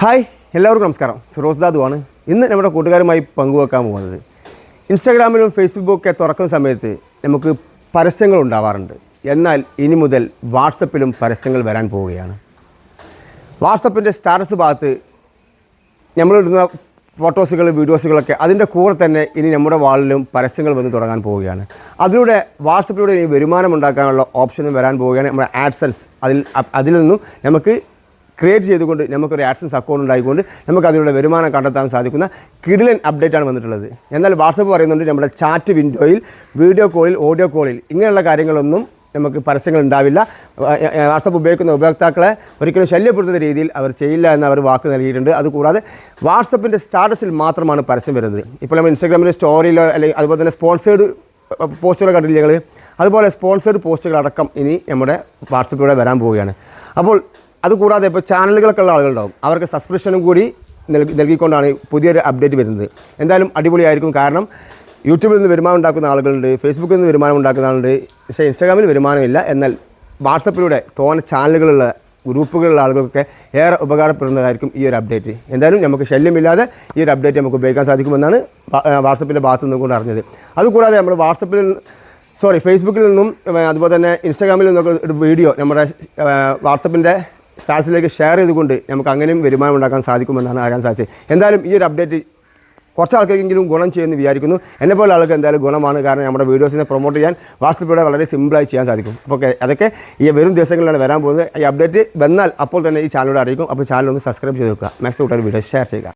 Hi എല്ലാവർക്കും നമസ്കാരം. ഫിറോസ് ദാദു ആണ്. ഇന്ന് നമ്മുടെ കൂട്ടുകാരുമായി പങ്കുവെക്കാൻ പോകുന്നത്. ഇൻസ്റ്റാഗ്രാമിലും ഫേസ്ബുക്കൊക്കെ തുറക്കുന്ന സമയത്ത് നമുക്ക് പരസ്യങ്ങൾ ഉണ്ടാവാറുണ്ട്. എന്നാൽ ഇനി മുതൽ വാട്സപ്പിലും പരസ്യങ്ങൾ വരാൻ പോവുകയാണ്. വാട്സപ്പിന്റെ സ്റ്റാറ്റസ് ഭാഗത്ത് നമ്മളിടുന്ന ഫോട്ടോസുകൾ വീഡിയോസുകളൊക്കെ അതിന്റെ കൂടെ തന്നെ ഇനി നമ്മുടെ വാളിലും പരസ്യങ്ങൾ വന്ന് തുടങ്ങാൻ പോവുകയാണ്. അതിലൂടെ വാട്സപ്പിലൂടെ ഇനി വരുമാനം ഉണ്ടാക്കാനുള്ള ഓപ്ഷനും വരാൻ പോവുകയാണ് നമ്മുടെ ആഡ്സൻസ് അതിൽ അതിൽ നിന്നും നമുക്ക് ക്രിയേറ്റ് ചെയ്തുകൊണ്ട് നമുക്കൊരു ആഡ്സൻസ് അക്കൗണ്ട് ഉണ്ടായിക്കൊണ്ട് നമുക്ക് അതിലൂടെ വരുമാനം കണ്ടെത്താൻ സാധിക്കുന്ന കിടിലൻ അപ്ഡേറ്റ് ആണ് വന്നിട്ടുള്ളത്. എന്നാൽ വാട്സപ്പ് പറയുന്നുണ്ട് നമ്മുടെ ചാറ്റ് വിൻഡോയിൽ വീഡിയോ കോളിൽ ഓഡിയോ കോളിൽ ഇങ്ങനെയുള്ള കാര്യങ്ങളൊന്നും നമുക്ക് പരസ്യങ്ങൾ ഉണ്ടാവില്ല. വാട്സപ്പ് ഉപയോഗിക്കുന്ന ഉപയോക്താക്കളെ ഒരിക്കലും ശല്യപ്പെടുത്തുന്ന രീതിയിൽ അവർ ചെയ്യില്ല എന്ന് അവർ വാക്ക് നൽകിയിട്ടുണ്ട്. അതുകൂടാതെ വാട്സപ്പിന്റെ സ്റ്റാറ്റസിൽ മാത്രമാണ് പരസ്യം വരുന്നത്. ഇപ്പോൾ നമ്മൾ ഇൻസ്റ്റാഗ്രാമിന്റെ സ്റ്റോറിയിലോ അല്ലെങ്കിൽ അതുപോലെ തന്നെ സ്പോൺസേഡ് പോസ്റ്റുകൾ കണ്ടില്ല ഞങ്ങൾ അതുപോലെ സ്പോൺസേഡ് പോസ്റ്റുകളടക്കം ഇനി നമ്മുടെ വാട്സപ്പിലൂടെ വരാൻ പോവുകയാണ്. അപ്പോൾ അതുകൂടാതെ ഇപ്പോൾ ചാനലുകളൊക്കെ ഉള്ള ആളുകളുണ്ടാവും. അവർക്ക് സബ്സ്ക്രിപ്ഷനും കൂടി നൽകി നൽകിക്കൊണ്ടാണ് പുതിയൊരു അപ്ഡേറ്റ് വരുന്നത്. എന്തായാലും അടിപൊളിയായിരിക്കും. കാരണം യൂട്യൂബിൽ നിന്ന് വരുമാനം ഉണ്ടാക്കുന്ന ആളുകളുണ്ട് ഫേസ്ബുക്കിൽ നിന്ന് വരുമാനം ഉണ്ടാക്കുന്ന ആളുണ്ട് പക്ഷേ ഇൻസ്റ്റാഗ്രാമിൽ വരുമാനമില്ല എന്നാൽ വാട്സപ്പിലൂടെ തോന്ന ചാനലുകളുള്ള ഗ്രൂപ്പുകളുള്ള ആളുകൾക്കൊക്കെ ഏറെ ഉപകാരപ്പെടുന്നതായിരിക്കും ഈ ഒരു അപ്ഡേറ്റ് എന്തായാലും നമുക്ക് ശല്യമില്ലാതെ ഈ ഒരു അപ്ഡേറ്റ് നമുക്ക് ഉപയോഗിക്കാൻ സാധിക്കുമെന്നാണ് വാട്സപ്പിന്റെ ഭാഗത്ത് നിന്നുകൊണ്ട് അറിഞ്ഞത്. അതുകൂടാതെ നമ്മൾ വാട്സപ്പിൽ സോറി ഫേസ്ബുക്കിൽ നിന്നും അതുപോലെ തന്നെ ഇൻസ്റ്റാഗ്രാമിൽ നിന്നൊക്കെ ഒരു വീഡിയോ നമ്മുടെ വാട്സപ്പിന്റെ സ്റ്റാറ്റസിലേക്ക് ഷെയർ ചെയ്തുകൊണ്ട് നമുക്ക് അങ്ങനെയും വരുമാനം ഉണ്ടാക്കാൻ സാധിക്കുമെന്നാണ് അറിയാൻ സാധിച്ചത്. എന്തായാലും ഈ ഒരു അപ്ഡേറ്റ് കുറച്ച് ആൾക്കാർക്കെങ്കിലും ഗുണം ചെയ്യുമെന്ന് വിചാരിക്കുന്നു. എന്നെ പോലെ ആൾക്ക് എന്തായാലും ഗുണമാണ്. കാരണം നമ്മുടെ വീഡിയോസിനെ പ്രൊമോട്ട് ചെയ്യാൻ വാട്സപ്പിലൂടെ വളരെ സിമ്പിളായി ചെയ്യാൻ സാധിക്കും. അപ്പോൾ അതൊക്കെ ഈ വരും ദിവസങ്ങളിലാണ് വരാൻ പോകുന്നത്. ഈ അപ്ഡേറ്റ് വന്നാൽ അപ്പോൾ തന്നെ ഈ ചാനലോട് അറിയിക്കും. അപ്പോൾ ചാനൽ ഒന്ന് സബ്സ്ക്രൈബ് ചെയ്ത് വെക്കുക. മാക്സിമം കൂട്ടാൻ വീഡിയോ ഷെയർ ചെയ്യുക.